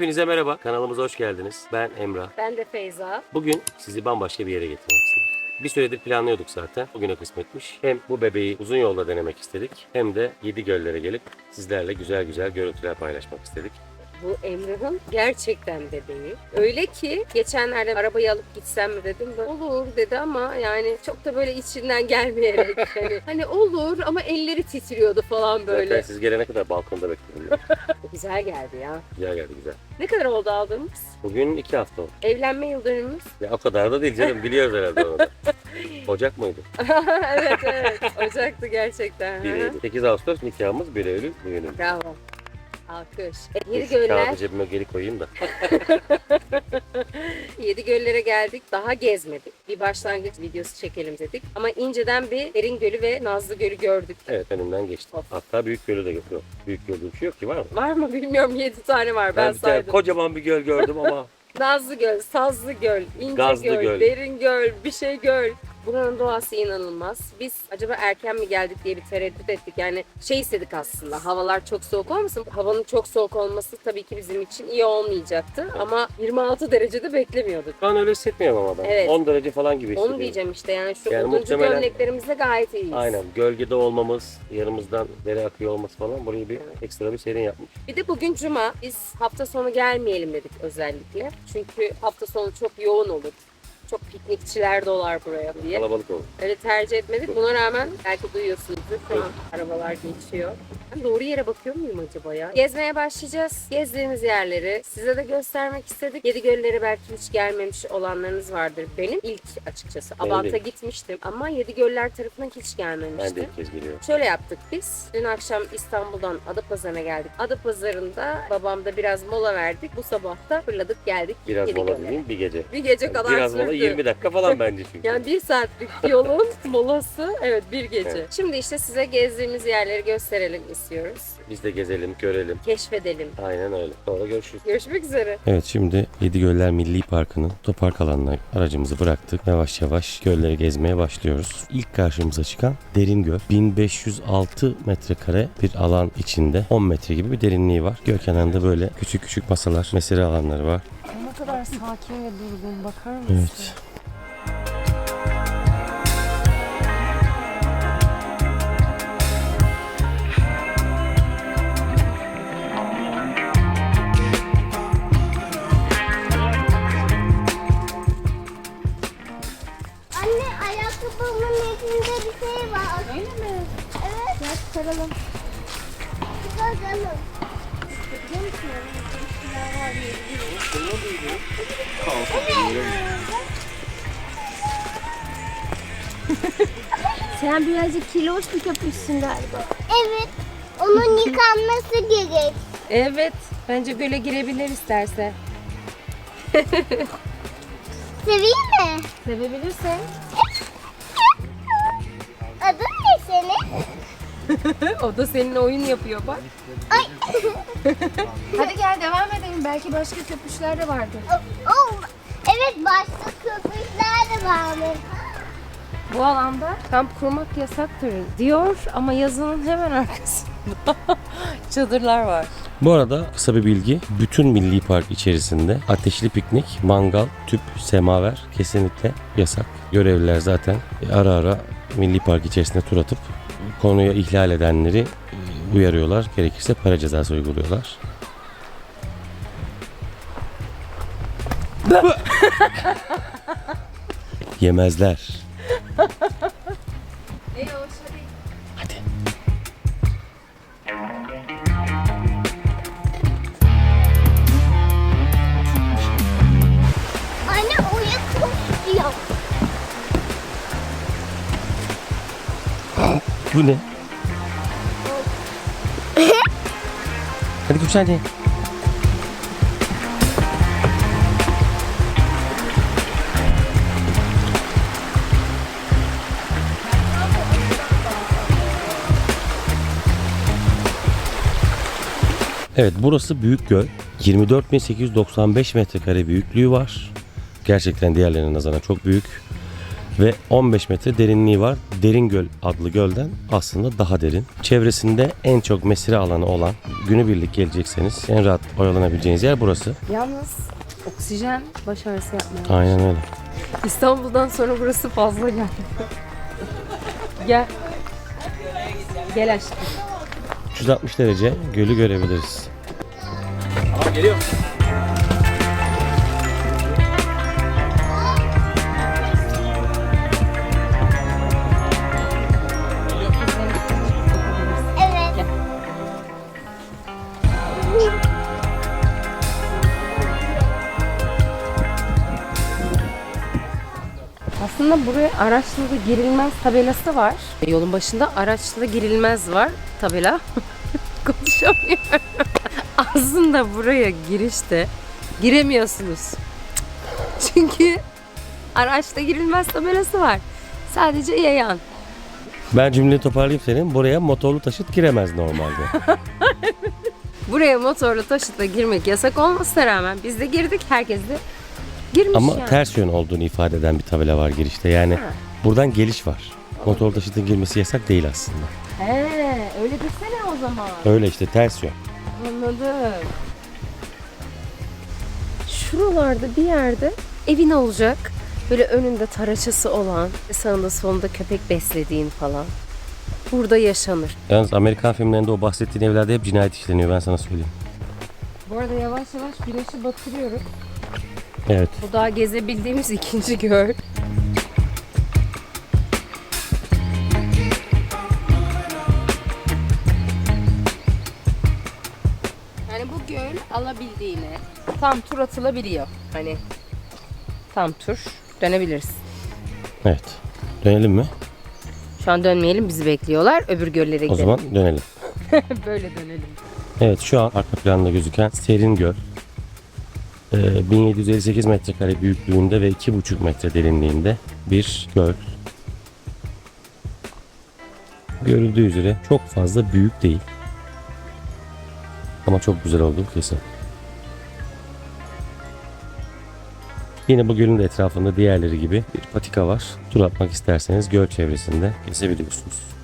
Hepinize merhaba. Kanalımıza hoş geldiniz. Ben Emrah. Ben de Feyza. Bugün sizi bambaşka bir yere getirmek istedim. Bir süredir planlıyorduk zaten. Bugüne kısmetmiş. Hem bu bebeği uzun yolda denemek istedik. Hem de yedi göllere gelip sizlerle güzel güzel görüntüler paylaşmak istedik. Bu Emrah'ın gerçekten bebeği. Öyle ki geçenlerde arabayı alıp gitsem mi dedim. de, Olur dedi ama yani çok da böyle içinden gelmeyerek. hani, hani olur ama elleri titriyordu falan Zaten böyle. siz gelene kadar balkonda bekledim. Güzel geldi ya. güzel geldi güzel. Ne kadar oldu aldığımız? Bugün iki hafta oldu. Evlenme yıl dönümümüz. Ya o kadar da değil canım. Biliyoruz herhalde onu. Ocak mıydı? evet evet. Ocaktı gerçekten. 1 Hı hı. Eylül. 8 Ağustos nikahımız 1 Eylül düğünümüz. Bravo. Alkış. E, Yedi göller. Kağıdı cebime geri koyayım da. Yedi göllere geldik. Daha gezmedik. Bir başlangıç videosu çekelim dedik. Ama inceden bir Derin Gölü ve Nazlı Gölü gördük. Evet önümden geçtim. Of. Hatta Büyük Gölü de yok. Büyük Göl'de bir şey yok ki var mı? Var mı bilmiyorum 7 tane var ben, Ben saydım. kocaman bir göl gördüm ama Nazlı Göl, Sazlı Göl, İnce Gazlı Göl, Göl. Derin Göl, bir şey göl. Buranın doğası inanılmaz. Biz acaba erken mi geldik diye bir tereddüt ettik. Yani şey istedik aslında havalar çok soğuk olmasın. Havanın çok soğuk olması tabii ki bizim için iyi olmayacaktı. Ama 26 derecede beklemiyorduk. ben öyle hissetmiyorum ama ben. Evet. 10 derece falan gibi hissediyorum. Onu diyeceğim işte yani şu Yani oduncu muhtemelen- gömleklerimizle gayet iyiyiz. Aynen. Gölgede olmamız, yanımızdan dere akıyor olması falan burayı bir ekstra bir serin yapmış. Bir de bugün cuma. Biz hafta sonu gelmeyelim dedik özellikle. Çünkü hafta sonu çok yoğun olur. Çok piknikçiler dolar buraya diye. Kalabalık olur. Öyle tercih etmedik. Buna rağmen belki duyuyorsunuzdur. Şu an arabalar geçiyor. Ben doğru yere bakıyor muyum acaba ya? Gezmeye başlayacağız. Gezdiğimiz yerleri size de göstermek istedik. Yedi göllere belki hiç gelmemiş olanlarınız vardır. Benim ilk açıkçası. Benim Abant'a ilk. gitmiştim ama Yedi Göller tarafına hiç Ben de gelmemiştim. ilk kez geliyorum. Şöyle yaptık biz. Dün akşam İstanbul'dan Adapazarı'na geldik. Adapazarı'nda babamda biraz mola verdik. Bu sabah da fırladık geldik. Biraz Yedi mola Göl'e. dediğim bir gece. Bir gece kadar Biraz sürdü. Mola 20 dakika falan bence çünkü. Yani bir saatlik yolun molası evet bir gece. Evet. Şimdi işte size gezdiğimiz yerleri gösterelim istiyoruz. Biz de gezelim, görelim. Keşfedelim. Aynen öyle. Sonra görüşürüz. Görüşmek üzere. Evet şimdi Yedigöller Milli Parkı'nın otopark alanına aracımızı bıraktık. Yavaş yavaş gölleri gezmeye başlıyoruz. İlk karşımıza çıkan Derin Göl. 1506 metrekare bir alan içinde 10 metre gibi bir derinliği var. Göl kenarında böyle küçük küçük masalar, mesire alanları var. Kadar sakin ve durgun bakar mısın? Evet. Anne ayakkabımın içinde bir şey var. Öyle mi? Evet. Gel çıkaralım. Çıkaralım. Sen birazcık kiloş bir köpüşsün galiba. Evet. Onun yıkanması gerek. Evet. Bence göle girebilir isterse. Seveyim mi? Sevebilirsen. Adın ne senin? o da seninle oyun yapıyor bak. Ay. Hadi gel devam edelim. Belki başka köpüşler de vardır. oh. Evet başka köpekler de varmış. Bu alanda kamp kurmak yasaktır diyor ama yazının hemen arkasında çadırlar var. Bu arada kısa bir bilgi. Bütün milli park içerisinde ateşli piknik, mangal, tüp, semaver kesinlikle yasak. Görevliler zaten ara ara milli park içerisinde tur atıp konuya ihlal edenleri uyarıyorlar. Gerekirse para cezası uyguluyorlar. Yemezler. Hadi. Anne oyun çok istiyor. Bu ne? Hadi. Evet burası Büyük Göl. 24.895 metrekare büyüklüğü var. Gerçekten diğerlerine nazaran çok büyük. Ve 15 metre derinliği var. Derin Göl adlı gölden aslında daha derin. Çevresinde en çok mesire alanı olan günübirlik gelecekseniz en rahat oyalanabileceğiniz yer burası. Yalnız oksijen baş ağrısı yapmıyor. Aynen öyle. İstanbul'dan sonra burası fazla geldi. Gel. Gel aşkım. 360 derece gölü görebiliriz. Evet. Aslında buraya araçla da girilmez tabelası var. Yolun başında araçla girilmez var tabela. Konuşamıyorum. Aslında buraya girişte giremiyorsunuz. Çünkü araçla girilmez tabelası var. Sadece yayan. Ben cümleyi toparlayayım senin. Buraya motorlu taşıt giremez normalde. Buraya motorlu taşıtla girmek yasak olmasına rağmen biz de girdik. Herkes de girmiş Ama yani. ters yön olduğunu ifade eden bir tabela var girişte. Yani Ha. buradan geliş var. Motorlu taşıtın girmesi yasak değil aslında. He, öyle desene o zaman. Öyle işte ters yön. Anladım. Şuralarda bir yerde evin olacak. Böyle önünde taraçası olan, sağında solunda köpek beslediğin falan. Burada yaşanır. Yalnız Amerikan filmlerinde o bahsettiğin evlerde hep cinayet işleniyor ben sana söyleyeyim. Bu arada yavaş yavaş güneşi batırıyoruz. Evet. Bu daha gezebildiğimiz ikinci göl. Yani bu göl alabildiğine tam tur atılabiliyor. Hani tam tur dönebiliriz. Evet. Dönelim mi? Şu an dönmeyelim bizi bekliyorlar. Öbür göllere O gidelim. zaman dönelim. Böyle dönelim. Evet şu an arka planda gözüken Serin Göl. Ee, 1758 metrekare büyüklüğünde ve 2,5 metre derinliğinde bir göl. Görüldüğü üzere çok fazla büyük değil. Ama çok güzel olduğu kesin. Yine bu gölün de etrafında diğerleri gibi bir patika var. Tur atmak isterseniz göl çevresinde gezebiliyorsunuz.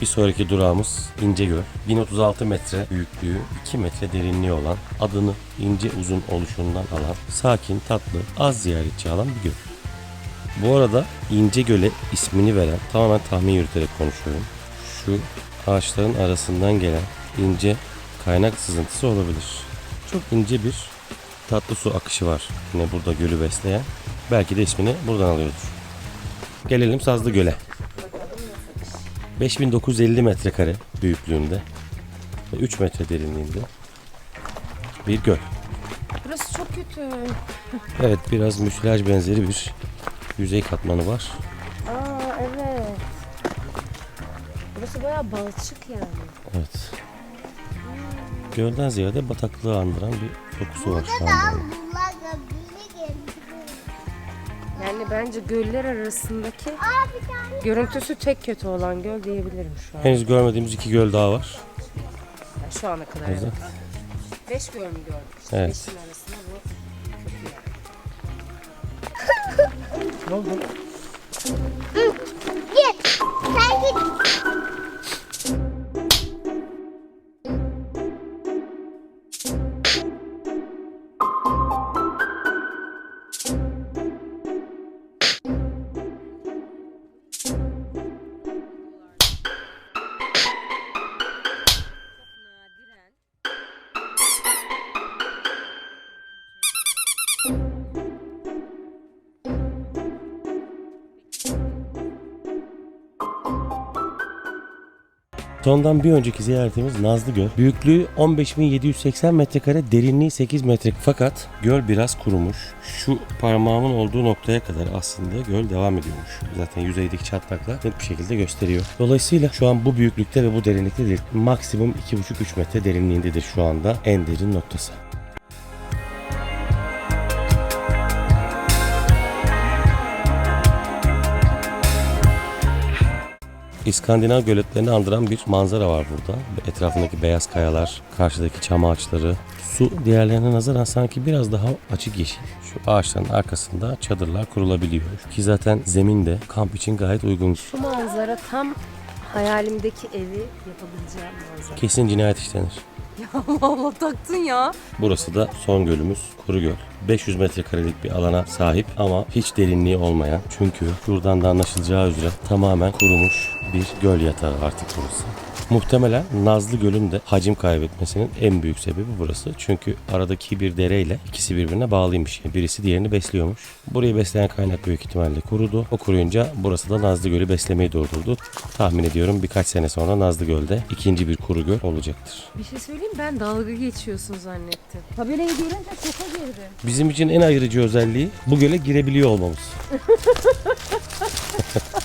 Bir sonraki durağımız İncegöl. 1036 metre büyüklüğü, 2 metre derinliği olan, adını ince uzun oluşundan alan, sakin, tatlı, az ziyaretçi alan bir göl. Bu arada İncegöl'e ismini veren, tamamen tahmin yürüterek konuşuyorum. Şu ağaçların arasından gelen ince kaynak sızıntısı olabilir. Çok ince bir tatlı su akışı var yine burada gölü besleyen. Belki de ismini buradan alıyordur. Gelelim Sazlı Göl'e. 5950 metrekare büyüklüğünde ve 3 metre derinliğinde bir göl. Burası çok kötü. Evet biraz müsilaj benzeri bir yüzey katmanı var. Aa evet. Burası bayağı balçık yani. Evet. Gölden ziyade bataklığı andıran bir dokusu var şu anda. Bence göller arasındaki Aa bir tane. görüntüsü tek kötü olan göl diyebilirim şu an. Henüz görmediğimiz iki göl daha var. Yani şu ana kadar. Evet. Beş göl mü gördük? İşte Evet. Beşin arasında bu kötü yani. Git. Sondan bir önceki ziyaretimiz Nazlı Göl. Büyüklüğü 15.780 metrekare, derinliği 8 metre. Fakat göl biraz kurumuş. Şu parmağımın olduğu noktaya kadar aslında göl devam ediyormuş. Zaten yüzeydeki çatlaklar net bir şekilde gösteriyor. Dolayısıyla şu an bu büyüklükte ve bu derinlikte değil. Maksimum 2,5-3 metre derinliğindedir şu anda en derin noktası. İskandinav göletlerini andıran bir manzara var burada. Etrafındaki beyaz kayalar, karşıdaki çam ağaçları. Su diğerlerine nazaran sanki biraz daha açık yeşil. Şu ağaçların arkasında çadırlar kurulabiliyor. Ki zaten zemin de kamp için gayet uygun. Bu manzara tam hayalimdeki evi yapabileceğim manzara. Kesin cinayet işlenir. Allah Allah taktın ya. Burası da son gölümüz Kuru Göl. 500 metrekarelik bir alana sahip ama hiç derinliği olmayan. Çünkü şuradan da anlaşılacağı üzere tamamen kurumuş bir göl yatağı artık burası. Muhtemelen Nazlı Göl'ün de hacim kaybetmesinin en büyük sebebi burası. Çünkü aradaki bir dereyle ikisi birbirine bağlıymış. Yani birisi diğerini besliyormuş. Burayı besleyen kaynak büyük ihtimalle kurudu. O kuruyunca burası da Nazlı Göl'ü beslemeyi durdurdu. Tahmin ediyorum birkaç sene sonra Nazlı Göl'de ikinci bir kuru göl olacaktır. Bir şey söyleyeyim ben dalga geçiyorsun zannettim. Tabelayı görünce şoka girdim. Bizim için en ayırıcı özelliği bu göle girebiliyor olmamız.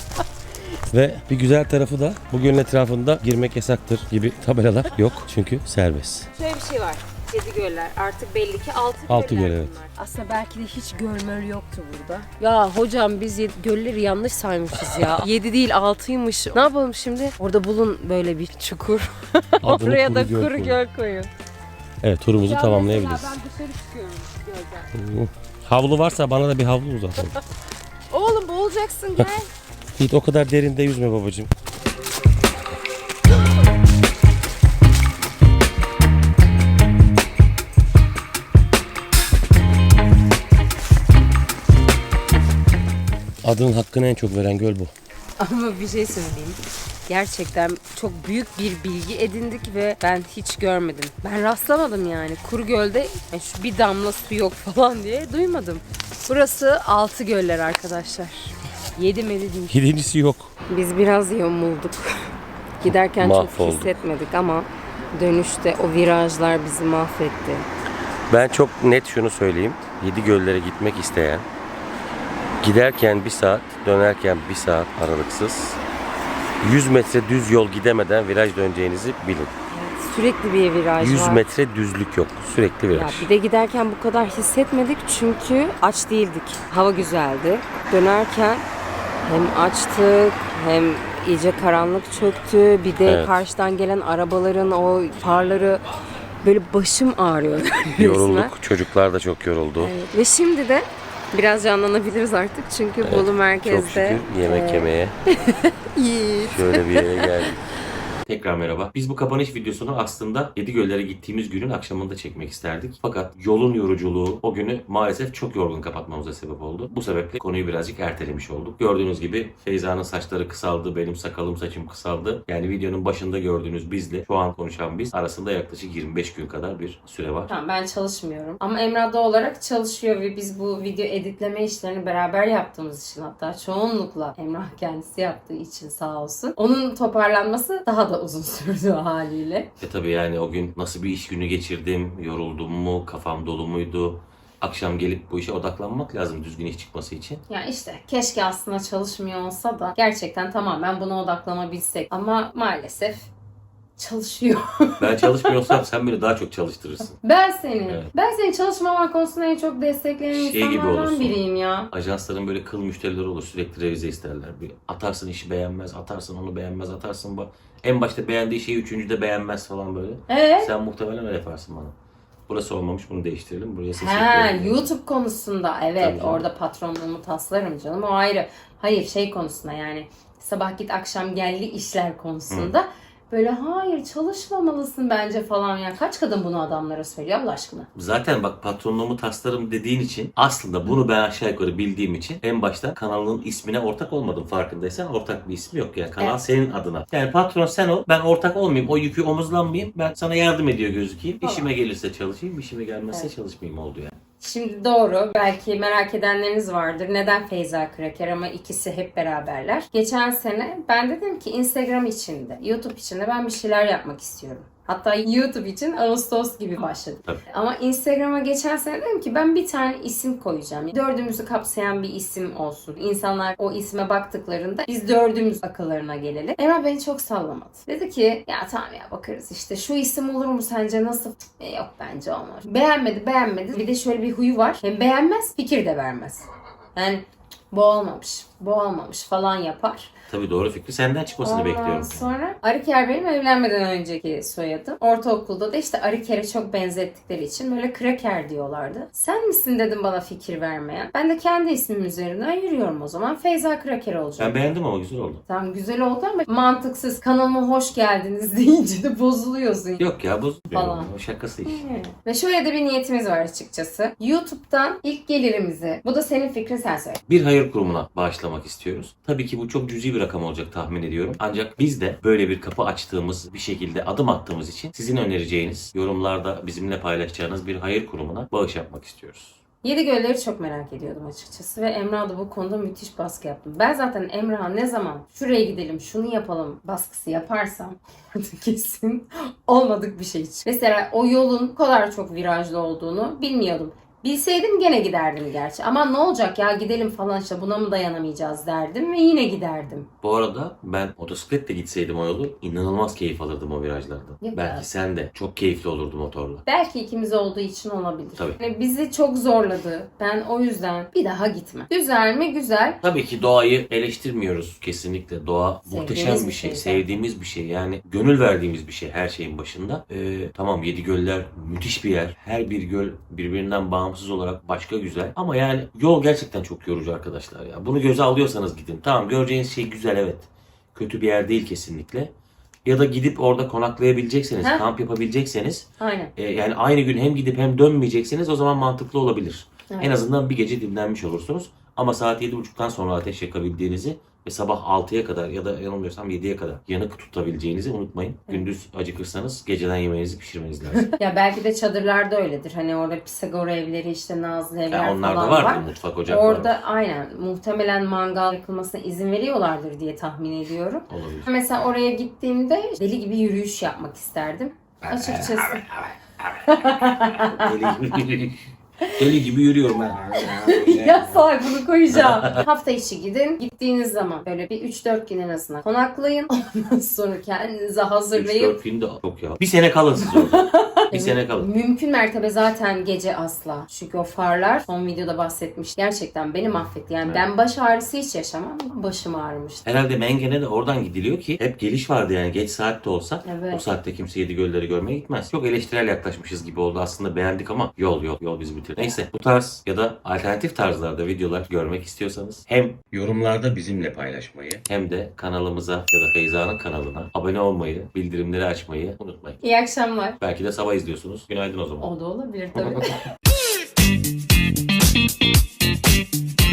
Ve bir güzel tarafı da bu gölün etrafında girmek yasaktır gibi tabelalar yok çünkü serbest. Şöyle bir şey var. Yedi göller. Artık belli ki altı, Altı göller göl, evet. bunlar. Aslında belki de hiç göl möl yoktu burada. Ya hocam biz yedi, gölleri yanlış saymışız ya. yedi değil altıymış. Ne yapalım şimdi? Orada bulun böyle bir çukur. Adını Oraya da Kuru Göl kuru koyun. göl koyun. Evet turumuzu tamamlayabiliriz. ben dışarı çıkıyorum gölden. Havlu varsa bana da bir havlu uzat. Oğlum boğulacaksın gel. Yiğit o kadar derinde yüzme babacığım. Adının hakkını en çok veren göl bu. Ama bir şey söyleyeyim. Gerçekten çok büyük bir bilgi edindik ve ben hiç görmedim. Ben rastlamadım yani. Kuru gölde yani şu bir damla su yok falan diye duymadım. Burası altı göller arkadaşlar. Yedi medi değil. Yedincisi yok. Biz biraz yamulduk. Giderken çok Mahvolduk. hissetmedik ama dönüşte o virajlar bizi mahvetti. Ben çok net şunu söyleyeyim. Yedi göllere gitmek isteyen giderken bir saat, dönerken bir saat aralıksız 100 metre düz yol gidemeden viraj döneceğinizi bilin. Sürekli bir viraj 100 var. metre düzlük yok. Sürekli Ya viraj. bir de giderken bu kadar hissetmedik çünkü aç değildik. Hava güzeldi. Dönerken hem açtık hem iyice karanlık çöktü. Bir de Evet. karşıdan gelen arabaların o farları böyle başım ağrıyor. resmen. Yorulduk. Çocuklar da çok yoruldu. Evet. Ve şimdi de biraz canlanabiliriz artık çünkü Bolu Çok merkezde şükür yemek yemeye Yiğit. şöyle bir yere geldik. Tekrar merhaba. Biz bu kapanış videosunu aslında Yedigöller'e gittiğimiz günün akşamında çekmek isterdik. Fakat yolun yoruculuğu o günü maalesef çok yorgun kapatmamıza sebep oldu. Bu sebeple konuyu birazcık ertelemiş olduk. Gördüğünüz gibi Feyza'nın saçları kısaldı, benim sakalım saçım kısaldı. Yani videonun başında gördüğünüz bizle şu an konuşan biz arasında yaklaşık 25 gün kadar bir süre var. Tamam ben çalışmıyorum. Ama Emrah da olarak çalışıyor ve biz bu video editleme işlerini beraber yaptığımız için hatta çoğunlukla Emrah kendisi yaptığı için sağ olsun. Onun toparlanması daha da uzun sürdü haliyle. E tabii yani o gün nasıl bir iş günü geçirdim, yoruldum mu, kafam dolu muydu? Akşam gelip bu işe odaklanmak lazım düzgün iş çıkması için. Ya işte keşke aslında çalışmıyor olsa da gerçekten tamamen buna odaklanabilsek. Ama maalesef çalışıyor. Ben çalışmıyorsam sen beni daha çok çalıştırırsın. Ben seni, Evet. ben seni çalışmaman konusunda en çok destekleyen Şey insanlardan olursun. biriyim ya. Ajansların böyle kıl müşterileri olur sürekli revize isterler. Bir atarsın işi beğenmez, atarsın onu beğenmez, atarsın bu. En başta beğendiği şeyi üçüncüde beğenmez falan böyle. Evet. Sen muhtemelen öyle yaparsın bana. Burası olmamış bunu değiştirelim. Buraya ses ekleyelim. YouTube konusunda evet Tabii canım. orada patronluğumu taslarım canım o ayrı. Hayır şey konusunda yani sabah git akşam geldi işler konusunda böyle hayır çalışmamalısın bence falan ya. Kaç kadın bunu adamlara söylüyor Allah aşkına. Zaten bak patronluğumu taslarım dediğin için aslında bunu ben aşağı yukarı bildiğim için en başta kanalın ismine ortak olmadım farkındaysan ortak bir ismi yok yani kanal Evet. senin adına. Yani patron sen ol ben ortak olmayayım o yükü omuzlanmayayım ben sana yardım ediyor gözükeyim. Tamam. İşime gelirse çalışayım işime gelmezse Evet. çalışmayayım oldu yani. Şimdi doğru belki merak edenleriniz vardır. Neden Feyza Kraker ama ikisi hep beraberler. Geçen sene ben dedim ki Instagram içinde, YouTube içinde ben bir şeyler yapmak istiyorum. Hatta YouTube için Ağustos gibi başladım. Tabii. Ama Instagram'a geçen sene dedim ki ben bir tane isim koyacağım. Dördümüzü kapsayan bir isim olsun. İnsanlar o isme baktıklarında biz dördümüz akıllarına gelelim. Emrah beni çok sallamadı. Dedi ki ya tamam ya bakarız işte şu isim olur mu sence nasıl? E, yok bence olmaz. Beğenmedi beğenmedi. Bir de şöyle bir huyu var. Hem beğenmez fikir de vermez. Yani "Cık, bu olmamış, bu olmamış falan yapar. Tabii doğru fikri senden çıkmasını Ondan bekliyorum. sonra Ariker benim evlenmeden önceki soyadım. Ortaokulda da işte Ariker'e çok benzettikleri için böyle kraker diyorlardı. Sen misin dedim bana fikir vermeyen. Ben de kendi ismim üzerinden yürüyorum o zaman. Feyza Kraker olacak. Ben beğendim ama güzel oldu. Tamam güzel oldu ama mantıksız kanalıma hoş geldiniz deyince de bozuluyorsun. Yok ya Falan. o şakası iş. Ve şöyle de bir niyetimiz var açıkçası. YouTube'dan ilk gelirimizi, bu da senin fikrin sen söyle. Bir hayır kurumuna bağışlamak istiyoruz. Tabii ki bu çok cüzi bir rakam olacak tahmin ediyorum. Ancak biz de böyle bir kapı açtığımız bir şekilde adım attığımız için sizin önereceğiniz, yorumlarda bizimle paylaşacağınız bir hayır kurumuna bağış yapmak istiyoruz. Yedi Gölleri çok merak ediyordum açıkçası ve Emrah da bu konuda müthiş baskı yaptım. Ben zaten Emrah'a ne zaman şuraya gidelim, şunu yapalım baskısı yaparsam kesin olmadık bir şey için. Mesela o yolun bu kadar çok virajlı olduğunu bilmiyordum. Bilseydim gene giderdim gerçi. Ama ne olacak ya gidelim falan işte buna mı dayanamayacağız derdim ve yine giderdim. Bu arada ben motosikletle gitseydim o yolu inanılmaz keyif alırdım o virajlardan. Yok Belki ya. sen de çok keyifli olurdu motorla. Belki ikimiz olduğu için olabilir. Tabii. Yani bizi çok zorladı. Ben o yüzden bir daha gitmem. Güzel mi? Güzel. Tabii ki doğayı eleştirmiyoruz kesinlikle. Doğa Sevdiğimiz muhteşem bir bir şey, şey sevdiğimiz bir şey. Yani gönül verdiğimiz bir şey her şeyin başında. Ee, tamam yedi göller müthiş bir yer. Her bir göl birbirinden bağımsız olarak başka güzel. Ama yani yol gerçekten çok yorucu arkadaşlar ya. Bunu göze alıyorsanız gidin. Tamam göreceğiniz şey güzel evet. Kötü bir yer değil kesinlikle. Ya da gidip orada konaklayabilecekseniz, Heh. kamp yapabilecekseniz Aynen. e, yani aynı gün hem gidip hem dönmeyecekseniz o zaman mantıklı olabilir. Evet. En azından bir gece dinlenmiş olursunuz. Ama saat 7.30'dan sonra ateş yakabildiğinizi ve sabah 6'ya kadar ya da yanılmıyorsam 7'ye kadar yanık tutabileceğinizi unutmayın. Gündüz acıkırsanız geceden yemeğinizi pişirmeniz lazım. Ya belki de çadırlarda öyledir. Hani orada Pisagor evleri işte Nazlı evler yani onlar falan da vardır var. mutfak ocak Orada var. aynen muhtemelen mangal yakılmasına izin veriyorlardır diye tahmin ediyorum. Olabilir. Mesela oraya gittiğimde deli gibi yürüyüş yapmak isterdim. Açıkçası. Deli gibi, deli gibi yürüyorum ben. ya salak bunu koyacağım. Hafta içi gidin. Gittiğiniz zaman böyle bir 3-4 gün en azından konaklayın. Ondan sonra kendinizi hazırlayıp 3-4 gün de çok ya. Bir sene kalın siz orada. Bir sene kalın. Mümkün mertebe zaten gece asla. Çünkü o farlar son videoda bahsetmiş. Gerçekten beni mahvetti. Yani ben baş ağrısı hiç yaşamam. Başım ağrımıştı. Herhalde Mengen'e de oradan gidiliyor ki hep geliş vardı yani geç saatte olsa Evet. o saatte kimse yedi gölleri görmeye gitmez. Çok eleştirel yaklaşmışız gibi oldu aslında beğendik ama yol yol yol bizi bitiriyor. Neyse bu tarz ya da alternatif tarzlarda videolar görmek istiyorsanız hem yorumlarda bizimle paylaşmayı hem de kanalımıza ya da Feyza'nın kanalına abone olmayı, bildirimleri açmayı unutmayın. İyi akşamlar. Belki de sabah izliyorsunuz. Günaydın o zaman. O da olabilir tabii.